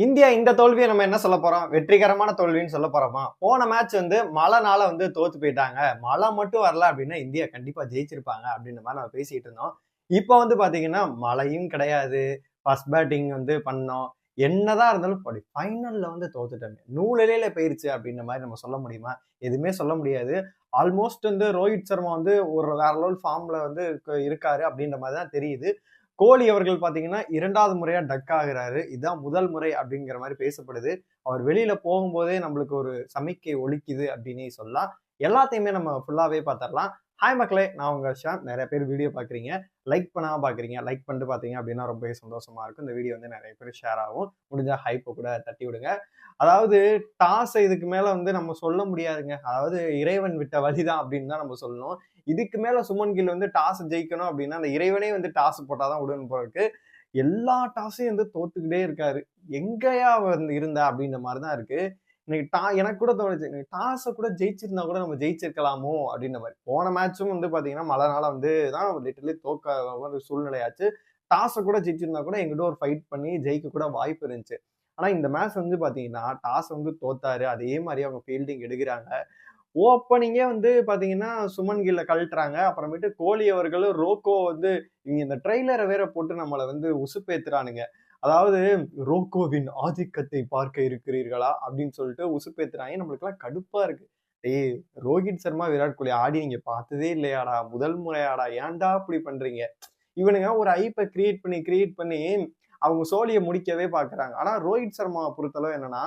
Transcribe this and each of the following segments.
India இந்த தோல்வியை நம்ம என்ன சொல்ல போறோம்? வெற்றிகரமான தோல்வின்னு சொல்ல போறோமா? போன மேட்ச் வந்து மழைனால வந்து தோத்து போயிட்டாங்க. மழை மட்டும் வரல அப்படின்னா இந்தியா கண்டிப்பா ஜெயிச்சிருப்பாங்க அப்படின்ற மாதிரி நம்ம பேசிட்டு இருந்தோம். இப்போ வந்து பாத்தீங்கன்னா மழையும் கிடையாது. ஃபர்ஸ்ட் பேட்டிங் வந்து பண்ணோம். என்னதான் இருந்தாலும் அப்படி ஃபைனல்ல வந்து தோத்துட்டாங்க நூலிலையில போயிருச்சு அப்படின்ற மாதிரி நம்ம சொல்ல முடியுமா? எதுவுமே சொல்ல முடியாது. ஆல்மோஸ்ட் வந்து ரோஹித் சர்மா வந்து ஒரு வேற லெவல் ஃபார்ம்ல வந்து இருக்காரு அப்படின்ற மாதிரி தான் தெரியுது. கோலி அவர்கள் பார்த்தீங்கன்னா இரண்டாவது முறையாக டக் ஆகிறாரு. இதுதான் முதல் முறை அப்படிங்கிற மாதிரி பேசப்படுது. அவர் வெளியில போகும்போதே நம்மளுக்கு ஒரு சமிக்கை ஒழிக்குது அப்படின்னே சொல்லலாம். எல்லாத்தையுமே நம்ம ஃபுல்லாகவே பார்த்துடலாம் ஹாய் மக்களே நான் உங்கள் ஷா நிறைய பேர் வீடியோ பார்க்குறீங்க லைக் பண்ணாம பார்க்குறீங்க லைக் பண்ணிட்டு பார்த்தீங்க அப்படின்னா ரொம்பவே சந்தோஷமா இருக்கும். இந்த வீடியோ வந்து நிறைய பேர் ஷேர் ஆகும். முடிஞ்சால் ஹைப்பை கூட தட்டி விடுங்க. அதாவது டாஸ் இதுக்கு மேலே வந்து நம்ம சொல்ல முடியாதுங்க. அதாவது இறைவன் விட்ட வழிதான் அப்படின்னு தான் நம்ம சொல்லணும். இதுக்கு மேல சுமன் கில் வந்து டாஸ் ஜெயிக்கணும் அப்படின்னா அந்த இறைவனே வந்து டாஸ் போட்டாதான் விடணும் போறதுக்கு எல்லா டாஸையும் வந்து தோத்துக்கிட்டே இருக்காரு. எங்கேயா வந்து இருந்தா அப்படின்ற மாதிரி தான் இருக்கு. இன்னைக்கு டா எனக்கு கூட தோணுச்சு இன்னைக்கு டாஸை கூட ஜெயிச்சிருந்தா கூட நம்ம ஜெயிச்சிருக்கலாமோ அப்படின்ற மாதிரி. போன மேட்சும் வந்து பாத்தீங்கன்னா மழைனால வந்து தான் லிட்டர்லி தோக்க ஒரு சூழ்நிலையாச்சு. டாஸை கூட ஜெயிச்சிருந்தா கூட எங்கிட்ட ஒரு ஃபைட் பண்ணி ஜெயிக்க கூட வாய்ப்பு இருந்துச்சு. ஆனால் இந்த மேட்ச் வந்து பார்த்தீங்கன்னா டாஸ் வந்து தோத்தாரு. அதே மாதிரி அவங்க ஃபீல்டிங் எடுக்கிறாங்க. ஓப்பனிங்கே வந்து பார்த்தீங்கன்னா சுமன் கில்ல கழட்டுறாங்க. அப்புறமேட்டு கோலி அவர்களும் ரோக்கோ வந்து இவங்க இந்த ட்ரெய்லரை வேற போட்டு நம்மளை வந்து உசுப்பேத்துறானுங்க. அதாவது ரோக்கோவின் ஆதிக்கத்தை பார்க்க இருக்கிறீர்களா அப்படின்னு சொல்லிட்டு உசுப்பேத்துறாங்க. நம்மளுக்குலாம் கடுப்பா இருக்கு. ஏய் ரோஹித் சர்மா விராட் கோலி ஆடி நீங்க பார்த்ததே இல்லையாடா. முதல் முறையாடா. ஏன்டா இப்படி பண்றீங்க? இவனுங்க ஒரு ஐப்பை கிரியேட் பண்ணி கிரியேட் பண்ணி அவங்க சோழியை முடிக்கவே பாக்குறாங்க. ஆனா ரோஹித் சர்மா பொறுத்தளவு என்னன்னா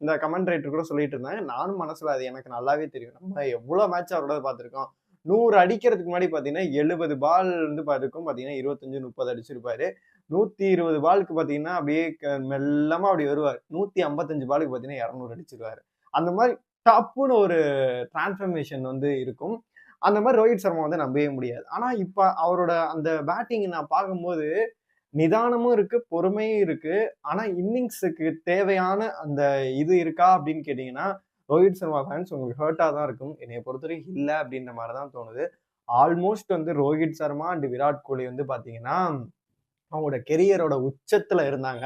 இந்த கமெண்ட் ரைட்டர் கூட சொல்லிட்டு இருந்தாங்க நானும் மனசுல அது எனக்கு நல்லாவே தெரியும். நம்ம எவ்வளவு மேட்ச் அவரோட பார்த்திருக்கோம். நூறு அடிக்கிறதுக்கு முன்னாடி பாத்தீங்கன்னா எழுபது பால் வந்து பார்த்துருக்கோம். பாத்தீங்கன்னா இருபத்தஞ்சு முப்பது அடிச்சிருப்பாரு. நூத்தி இருபது பாலுக்கு பாத்தீங்கன்னா அப்படியே க- மெல்லமா அப்படி வருவார். நூத்தி ஐம்பத்தஞ்சு பாலுக்கு பாத்தீங்கன்னா இரநூறு அடிச்சிருவாரு. அந்த மாதிரி டப்புன்னு ஒரு டிரான்ஸ்ஃபர்மேஷன் வந்து இருக்கும். அந்த மாதிரி ரோஹித் சர்மா வந்து நம்பவே முடியாது. ஆனா இப்ப அவரோட அந்த பேட்டிங் நான் பார்க்கும்போது நிதானமும் இருக்கு பொறுமையும் இருக்கு. ஆனா இன்னிங்ஸுக்கு தேவையான அந்த இது இருக்கா அப்படின்னு கேட்டீங்கன்னா ரோஹித் சர்மா ஃபேன்ஸ் உங்களுக்கு ஹர்ட்டாக தான் இருக்கும். என்னை பொறுத்தவரைக்கும் இல்லை அப்படின்ற மாதிரி தான் தோணுது. ஆல்மோஸ்ட் வந்து ரோஹித் சர்மா அண்ட் விராட் கோலி வந்து பார்த்தீங்கன்னா அவங்களோட கெரியரோட உச்சத்துல இருந்தாங்க.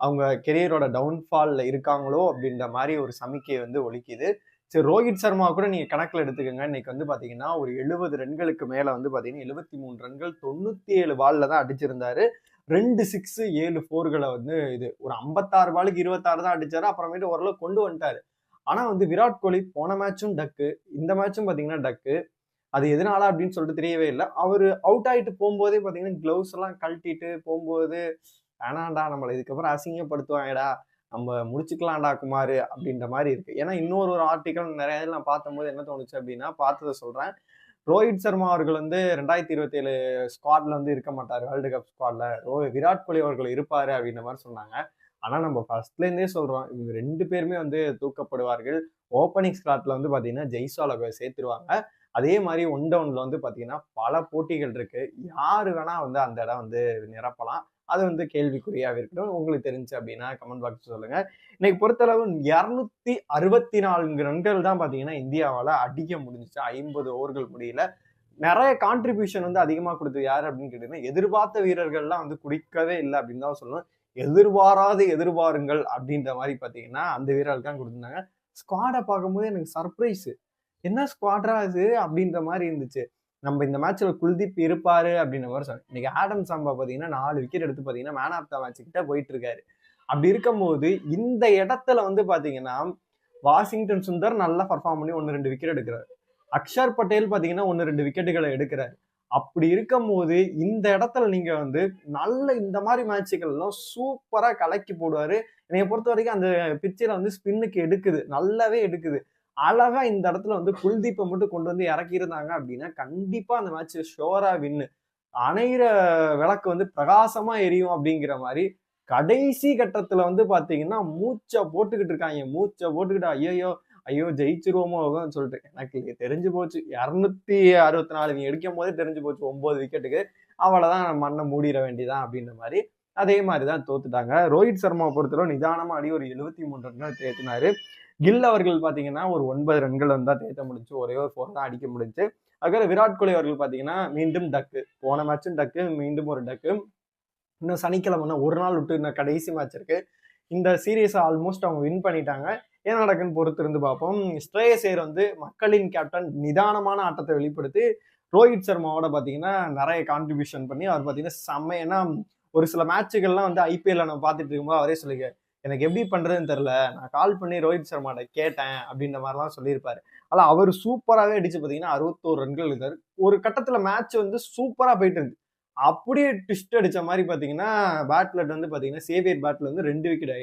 அவங்க கெரியரோட டவுன்ஃபாலில் இருக்காங்களோ அப்படின்ற மாதிரி ஒரு சமிக்கையை வந்து ஒழிக்குது. சரி ரோஹித் சர்மா கூட நீங்கள் கணக்கில் எடுத்துக்கோங்க. இன்னைக்கு வந்து பார்த்தீங்கன்னா ஒரு எழுபது ரன்களுக்கு மேலே வந்து பார்த்தீங்கன்னா எழுபத்தி மூணு ரன்கள் தொண்ணூற்றி ஏழு பாலில் தான் அடிச்சிருந்தாரு. ரெண்டு சிக்ஸ் ஏழு ஃபோர்களை வந்து இது ஒரு ஐம்பத்தாறு பாலுக்கு இருபத்தாறு தான் அடிச்சாரு. அப்புறமேட்டு ஓரளவு கொண்டு வந்துட்டாரு. ஆனா வந்து விராட் கோலி போன மேட்சும் டக்கு இந்த மேட்சும் பாத்தீங்கன்னா டக்கு அது எதனால அப்படின்னு சொல்லிட்டு தெரியவே இல்லை. அவர் அவுட் ஆயிட்டு போகும்போதே பாத்தீங்கன்னா கிளவுஸ் எல்லாம் கழட்டிட்டு போகும்போது வேணாண்டா நம்மளை இதுக்கப்புறம் அசிங்கப்படுத்துவாங்கடா. நம்ம முடிச்சுக்கலாம்டா குமார். அப்படின்ற மாதிரி இருக்கு. ஏன்னா இன்னொரு ஒரு ஆர்டிக்கல் நிறைய இதில் நான் பார்த்தம்போது என்ன தோணுச்சு அப்படின்னா பார்த்ததை சொல்றேன். ரோஹித் சர்மா அவர்கள் வந்து ரெண்டாயிரத்தி இருபத்தி ஏழு ஸ்குவாட்ல வந்து இருக்க மாட்டார் வேர்ல்டு கப் ஸ்குவாட்ல ரோ விராட் கோலி அவர்கள் இருப்பாரு அப்படின்ற மாதிரி சொன்னாங்க. ஆனா நம்ம ஃபர்ஸ்ட்ல இருந்தே சொல்றோம் இவங்க ரெண்டு பேருமே வந்து தூக்கப்படுவார்கள். ஓப்பனிங் ஸ்லாட்ல வந்து பாத்தீங்கன்னா ஜெய்சால சேர்த்துருவாங்க. அதே மாதிரி ஒன் டவுன்ல வந்து பாத்தீங்கன்னா பல போட்டிகள் இருக்கு. யாரு வேணா வந்து அந்த இடம் வந்து நிரப்பலாம். அது வந்து கேள்விக்குறியாக இருக்கட்டும். உங்களுக்கு தெரிஞ்சு அப்படின்னா கமெண்ட் பாக்ஸ் சொல்லுங்க. இன்னைக்கு பொறுத்தளவு இரநூத்தி அறுபத்தி நான்கு ரன்கள் தான் பார்த்தீங்கன்னா இந்தியாவால் அடிக்க முடிஞ்சிச்சு. ஐம்பது ஓவர்கள் முடியல. நிறைய கான்ட்ரிபியூஷன் வந்து அதிகமாக கொடுத்தது யார் அப்படின்னு கேட்டீங்கன்னா எதிர்பார்த்த வீரர்கள்லாம் வந்து குடிக்கவே இல்லை அப்படின்னு தான் சொல்லணும். எதிர்பாராத எதிர்பாருங்கள் அப்படின்ற மாதிரி பார்த்தீங்கன்னா அந்த வீரர்கள் தான் கொடுத்துருந்தாங்க. ஸ்குவாடை பார்க்கும்போது எனக்கு சர்ப்ரைஸு என்ன ஸ்குவாட்ரா இது அப்படின்ற மாதிரி இருந்துச்சு. நம்ம இந்த மேட்ச்ல குல்தீப் இருப்பாரு அப்படின்ற மாதிரி சொன்னேன் இன்னைக்கு ஆடம் சாம்பா பார்த்தீங்கன்னா நாலு விக்கெட் எடுத்து பார்த்தீங்கன்னா மேன் ஆஃப் த மேட்ச் கிட்ட போயிட்டு இருக்காரு அப்படி இருக்கும்போது இந்த இடத்துல வந்து பார்த்தீங்கன்னா வாஷிங்டன் சுந்தர் நல்லா பர்ஃபார்ம் பண்ணி ஒன்று ரெண்டு விக்கெட் எடுக்கிறார். அக்ஷர் பட்டேல் பார்த்தீங்கன்னா ஒன்று ரெண்டு விக்கெட்டுகளை எடுக்கிறார். அப்படி இருக்கும்போது இந்த இடத்துல நீங்க வந்து நல்ல இந்த மாதிரி மேட்சுகள்லாம் சூப்பராக கலக்கி போடுவாரு. என்னைய பொறுத்த வரைக்கும் அந்த பிச்சில் வந்து ஸ்பின்னுக்கு எடுக்குது. நல்லாவே எடுக்குது. அழகா இந்த இடத்துல வந்து குல்தீப்பை மட்டும் கொண்டு வந்து இறக்கியிருந்தாங்க அப்படின்னா கண்டிப்பா அந்த மேட்ச் ஷோரா வின்னு அணையிற விளக்கு வந்து பிரகாசமா எரியும் அப்படிங்கிற மாதிரி கடைசி கட்டத்துல வந்து பாத்தீங்கன்னா மூச்சை போட்டுக்கிட்டு இருக்காங்க. மூச்சை போட்டுக்கிட்டு ஐயோ ஐயோ ஜெயிச்சிருவோமோ சொல்லிட்டு. எனக்கு தெரிஞ்சு போச்சு. இரநூத்தி அறுபத்தி நாலு நீ எடுக்கும் போதே தெரிஞ்சு போச்சு. ஒன்பது விக்கெட்டுக்கு அவ்வளவுதான் மண்ணை மூடிட வேண்டியதான் அப்படின்ற மாதிரி அதே மாதிரி தான் தோத்துட்டாங்க. ரோஹித் சர்மாவை பொறுத்தளவு நிதானமாக அடி ஒரு எழுபத்தி மூணு ரன்கள் தேத்தினாரு. கில் அவர்கள் பார்த்தீங்கன்னா ஒரு ஒன்பது ரன்கள் வந்து தான் தேத்த முடிஞ்சு ஒரே ஒரு ஃபோர் தான் அடிக்க முடிஞ்சு. அதுக்கப்புறம் விராட் கோலி அவர்கள் பார்த்தீங்கன்னா மீண்டும் டக்கு போன மேட்சும் டக்கு மீண்டும் ஒரு டக்கு இன்னும் சனிக்கிழமைனா ஒரு நாள் விட்டு இன்னும் கடைசி மேட்ச் இருக்கு. இந்த சீரீஸை ஆல்மோஸ்ட் அவங்க வின் பண்ணிட்டாங்க. ஏன் நடக்குன்னு பொறுத்து இருந்து பார்ப்போம். ஸ்ரேயசேர் வந்து மக்களின் கேப்டன் நிதானமான ஆட்டத்தை வெளிப்படுத்தி ரோஹித் சர்மாவோட பார்த்தீங்கன்னா நிறைய கான்ட்ரிபியூஷன் பண்ணி அவர் பார்த்தீங்கன்னா செம்மையனா ஒரு சில மேட்சுகள்லாம் வந்து ஐபிஎல்ல நம்ம பார்த்துட்டு இருக்கும்போது அவரே சொல்லிக்க எனக்கு எப்படி பண்றதுன்னு தெரில நான் கால் பண்ணி ரோஹித் சர்மாட்ட கேட்டேன் அப்படின்ற மாதிரிலாம் சொல்லியிருப்பாரு. ஆனால் அவர் சூப்பராகவே அடிச்சு பார்த்தீங்கன்னா அறுபத்தோரு ரன்கள் இருக்காரு ஒரு கட்டத்தில் மேட்ச் வந்து சூப்பராக போயிட்டு இருக்கு அப்படியே ட்விஸ்ட் அடித்த மாதிரி பார்த்தீங்கன்னா பேட்ல வந்து பார்த்தீங்கன்னா சேவியர் பேட்ல வந்து ரெண்டு விக்கெட்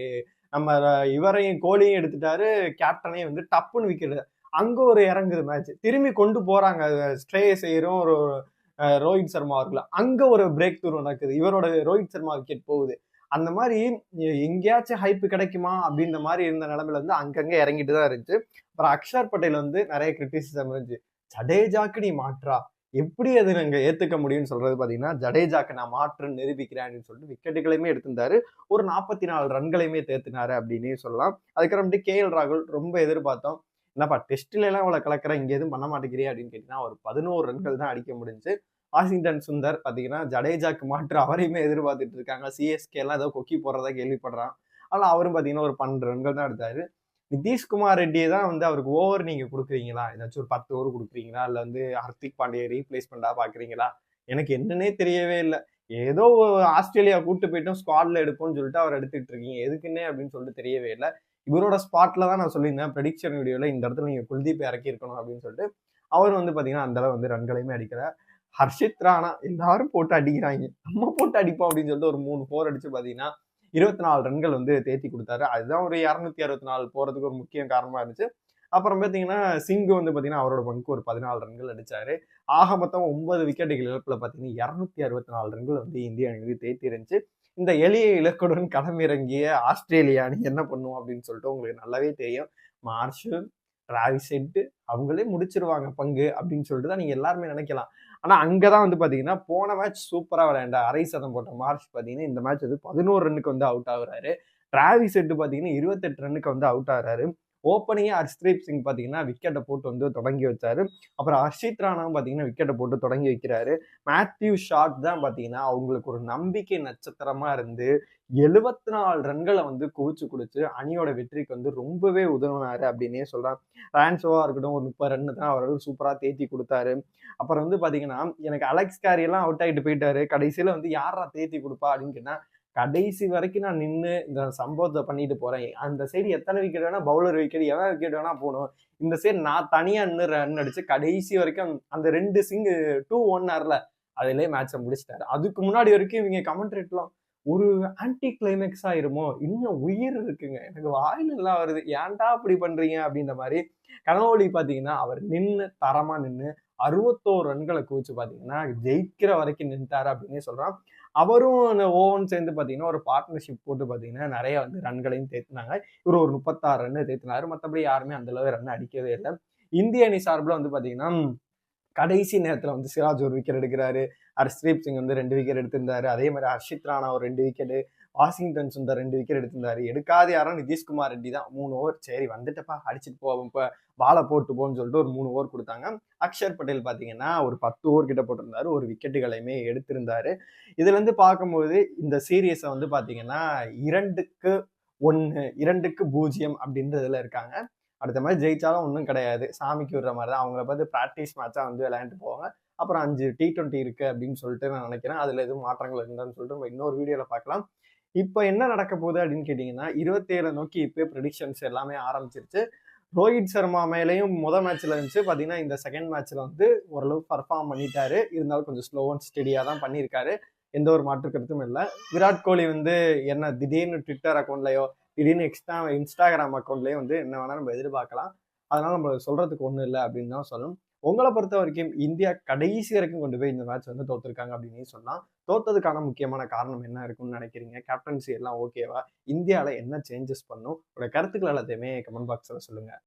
நம்ம இவரையும் கோலியும் எடுத்துட்டாரு. கேப்டனையும் வந்து டப்புன்னு விக்கெட் அங்கே ஒரு இறங்குது மேட்ச் திரும்பி கொண்டு போகிறாங்க ஸ்ட்ரே செய்கிறோம் ஒரு ரோஹித் சர்மா இருக்குல்ல அங்க ஒரு பிரேக் த்ரூ நடக்குது. இவரோட ரோஹித் சர்மா விக்கெட் போகுது. அந்த மாதிரி எங்கேயாச்சும் ஹைப்பு கிடைக்குமா அப்படின்ற மாதிரி இருந்த நிலமையில வந்து அங்கங்க இறங்கிட்டு தான் இருந்துச்சு. அப்புறம் அக்ஷர் பட்டேல் வந்து நிறைய கிரிட்டிசிசம் இருந்துச்சு. ஜடேஜாக்கு நீ மாற்றா? எப்படி அது நாங்க ஏத்துக்க முடியும்னு சொல்றது பாத்தீங்கன்னா ஜடேஜாக்கு நான் மாற்றுன்னு நிரூபிக்கிறேன் அப்படின்னு சொல்லிட்டு விக்கெட்டுகளையுமே எடுத்திருந்தாரு. ஒரு நாற்பத்தி நாலு ரன்களையுமே தேர்த்தினாரு அப்படின்னே சொல்லலாம். அதுக்கப்புறமேட்டு கே எல் ராகுல் ரொம்ப எதிர்பார்த்தோம். என்னப்பா டெஸ்ட்லாம் அவளை கலக்கிற இங்கே எதுவும் பண்ண மாட்டேங்கிறியா அப்படின்னு கேட்டீங்கன்னா ஒரு பதினோரு ரன்கள் தான் அடிக்க முடிஞ்சு வாஷிங்டன் சுந்தர் பார்த்தீங்கன்னா ஜடேஜாக்கு மாற்று அவரையுமே எதிர்பார்த்துட்டு இருக்காங்க. சிஎஸ்கே எல்லாம் ஏதோ கொக்கி போடுறதா கேள்விப்படுறான். ஆனால் அவரும் பார்த்தீங்கன்னா ஒரு பன்னெண்டு ரன்கள் தான் எடுத்தாரு. நிதிஷ்குமார் ரெட்டியை தான் வந்து அவருக்கு ஓவர் நீங்கள் கொடுக்குறீங்களா? ஏதாச்சும் ஒரு பத்து ஓவர் கொடுக்குறீங்களா? இல்லை வந்து ஹர்திக் பாண்டியை ரீப்ளேஸ்மெண்ட்டாக பார்க்குறீங்களா எனக்கு என்னன்னே தெரியவே இல்லை. ஏதோ ஆஸ்திரேலியா கூட்டு போயிட்டோம் ஸ்குவாட்ல எடுப்போம்னு சொல்லிட்டு அவர் எடுத்துட்டு இருக்கீங்க. எதுக்குன்னே அப்படின்னு சொல்லிட்டு தெரியவே இல்லை. இவரோட ஸ்பாட்ல தான் நான் சொல்லியிருந்தேன். ப்ரெடிக்ஷன் வீடியோவில் இந்த இடத்துல நீங்கள் குல்தீப் இறக்கி இருக்கணும் அப்படின்னு சொல்லிட்டு அவர் வந்து பார்த்தீங்கன்னா அந்த அளவு வந்து ரன்களையுமே அடிக்கிறார் ஹர்ஷித் ராணா எல்லாரும் போட்டு அடிக்கிறாங்க. நம்ம போட்டு அடிப்போம் அப்படின்னு சொல்லிட்டு ஒரு மூணு ஃபோர் அடிச்சு பார்த்தீங்கன்னா இருபத்தி நாலு ரன்கள் வந்து தேத்தி கொடுத்தாரு. அதுதான் ஒரு இரநூத்தி அறுபத்தி நாலு போகிறதுக்கு ஒரு முக்கிய காரணமாக இருந்துச்சு. அப்புறம் பார்த்தீங்கன்னா சிங்கு வந்து பார்த்தீங்கன்னா அவரோட பங்கு ஒரு பதினாலு ரன்கள் அடிச்சாரு. ஆக மொத்தம் ஒன்பது விக்கெட்டுகள் இழப்பில் பார்த்தீங்கன்னா இரநூத்தி அறுபத்தி நாலு ரன்கள் வந்து இந்திய அணி வந்து தேத்தி இருந்துச்சு இந்த எளிய இலக்குடன் களமிறங்கிய ஆஸ்திரேலியா அணி என்ன பண்ணும் அப்படின்னு சொல்லிட்டு உங்களுக்கு நல்லாவே தெரியும். மார்ஷல் டிராவிஸ் செட்டு அவங்களே முடிச்சிருவாங்க பங்கு அப்படின்னு சொல்லிட்டு தான் நீங்க எல்லாருமே நினைக்கலாம். ஆனா அங்கதான் வந்து பாத்தீங்கன்னா போன மேட்ச் சூப்பரா விளையாண்ட அரை சதம் போட்ட மார்ச் பாத்தீங்கன்னா இந்த மேட்ச் வந்து பதினோரு ரன்னுக்கு வந்து அவுட் ஆகுறாரு. டிராவிஸ் ஹெட் பாத்தீங்கன்னா இருபத்தெட்டு ரன்னுக்கு வந்து அவுட் ஆகுறாரு. ஓப்பனிங்கே ஹர்ஷ்தீப் சிங் பார்த்தீங்கன்னா விக்கெட்டை போட்டு வந்து தொடங்கி வச்சாரு. அப்புறம் ஹர்ஷித் ராணாவும் பார்த்தீங்கன்னா விக்கெட்டை போட்டு தொடங்கி வைக்கிறாரு. மேத்யூ ஷாட் தான் பார்த்தீங்கன்னா அவங்களுக்கு ஒரு நம்பிக்கை நட்சத்திரமா இருந்து எழுபத்தி நாலு ரன்களை வந்து குவிச்சு கொடுத்து அணியோட வெற்றிக்கு வந்து ரொம்பவே உதவினாரு அப்படின்னே சொல்றான் ரான்சோவா இருக்கட்டும் ஒரு முப்பது ரன் தான் அவர் சூப்பரா தேத்தி கொடுத்தாரு. அப்புறம் வந்து பாத்தீங்கன்னா எனக்கு அலெக்ஸ் கேரி எல்லாம் அவுட் ஆகிட்டு போயிட்டாரு. கடைசியில வந்து யாரா தேத்தி கொடுப்பா அப்படின்னு கேட்டா கடைசி வரைக்கும் நான் நின்று இந்த சம்பவத்தை பண்ணிட்டு போறேன். அந்த சைடு எத்தனை விக்கெட் வேணா பவுலர் விக்கெட் எவன் விக்கெட் வேணா போகணும். இந்த சைடு நான் தனியா நின்று ரன் அடிச்சு கடைசி வரைக்கும் அந்த ரெண்டு சிங்கு டூ ஒன் ஆர்ல அதுலேயே மேட்சை முடிச்சிட்டாரு. அதுக்கு முன்னாடி வரைக்கும் இவங்க கமெண்ட்ரேட்லாம் ஒரு ஆன்டி கிளைமேக்ஸ் ஆயிருமோ இன்னும் உயிர் இருக்குங்க. எனக்கு வாயில் எல்லாம் வருது. ஏன்டா அப்படி பண்றீங்க? அப்படின்ற மாதிரி கனவுலி பாத்தீங்கன்னா அவர் நின்று தரமா நின்று அறுபத்தோரு ரன்களை குவிச்சு பாத்தீங்கன்னா ஜெயிக்கிற வரைக்கும் நின்றுட்டாரு அப்படின்னே சொல்றான். அவரும் அந்த ஓவன் சேர்ந்து பார்த்தீங்கன்னா ஒரு பார்ட்னர்ஷிப் போட்டு பார்த்தீங்கன்னா நிறைய வந்து ரன்களையும் தேத்துனாங்க. இவர் ஒரு முப்பத்தாறு ரன்னு தேத்தினாரு. மற்றபடி யாருமே அந்த அளவு ரன் அடிக்கவே இல்லை. இந்திய அணி சார்பில் வந்து பார்த்தீங்கன்னா கடைசி நேரத்தில் வந்து சிராஜ் ஒரு விக்கெட் எடுக்கிறாரு. ஹர்ஷ்தீப் சிங் வந்து ரெண்டு விக்கெட் எடுத்திருந்தாரு. அதே மாதிரி ஹர்ஷித் ராணா ஒரு ரெண்டு விக்கெட் வாஷிங்டன் சுந்தர் ரெண்டு விக்கெட் எடுத்திருந்தாரு. எடுக்காத யாரும் நிதிஷ்குமார் ரெட்டி தான் மூணு ஓவர் சரி வந்துட்டப்பா அடிச்சுட்டு போவோம் இப்போ பாலை போட்டு போன்னு சொல்லிட்டு ஒரு மூணு ஓவர் கொடுத்தாங்க. அக்ஷர் பட்டேல் பார்த்தீங்கன்னா ஒரு பத்து ஓவர் கிட்ட போட்டிருந்தாரு. ஒரு விக்கெட்டுகளையுமே எடுத்திருந்தாரு. இதுலேருந்து பார்க்கும்போது இந்த சீரியஸை வந்து பார்த்தீங்கன்னா இரண்டுக்கு ஒன்று இரண்டுக்கு பூஜ்ஜியம் அப்படின்றதுல இருக்காங்க. அடுத்த மாதிரி ஜெயிச்சாலும் ஒன்றும் கிடையாது. சாமிக்கு விடுற மாதிரி தான் அவங்கள பார்த்து ப்ராக்டிஸ் மேட்சாக வந்து விளையாண்டுட்டு போவாங்க. அப்புறம் அஞ்சு டி டுவெண்ட்டி இருக்குது அப்படின்னு சொல்லிட்டு நான் நினைக்கிறேன். அதில் எதுவும் மாற்றங்கள் இருந்தான்னு சொல்லிட்டு நம்ம இன்னொரு வீடியோவில் பார்க்கலாம். இப்போ என்ன நடக்க போகுது அப்படின்னு கேட்டிங்கன்னா இருபத்தேழு நோக்கி இப்போ ப்ரெடிக்ஷன்ஸ் எல்லாமே ஆரம்பிச்சிருச்சு. ரோஹித் சர்மா மேலேயும் முதல் மேட்ச்சில் இருந்துச்சு. பார்த்தீங்கன்னா இந்த செகண்ட் மேட்ச்சில் வந்து ஓரளவு பர்ஃபார்ம் பண்ணிட்டாரு. இருந்தாலும் கொஞ்சம் ஸ்லோ அண்ட் ஸ்டெடியாக தான் பண்ணியிருக்காரு. எந்த ஒரு மாற்று கருத்தும் இல்லை. விராட் கோலி வந்து என்ன திடீர்னு ட்விட்டர் அக்கௌண்ட்லையோ திடீர்னு எக்ஸ்ட்ரா இன்ஸ்டாகிராம் அக்கௌண்ட்லேயே வந்து என்ன வேணால் நம்ம எதிர்பார்க்கலாம். அதனால் நம்ம சொல்கிறதுக்கு ஒன்றும் இல்லை அப்படின்னு தான் சொல்லணும். உங்களை பொறுத்த வரைக்கும் இந்தியா கடைசி வரைக்கும் கொண்டு போய் இந்த மேட்ச் வந்து தோத்துருக்காங்க அப்படின்னு சொல்லலாம். தோத்ததுக்கான முக்கியமான காரணம் என்ன இருக்கும்னு நினைக்கிறீங்க? கேப்டன்சி எல்லாம் ஓகேவா இந்தியாவில் என்ன சேஞ்சஸ் பண்ணும்? உங்களோட கருத்துக்கள் எல்லாத்தையுமே கமெண்ட் பாக்ஸில் சொல்லுங்கள்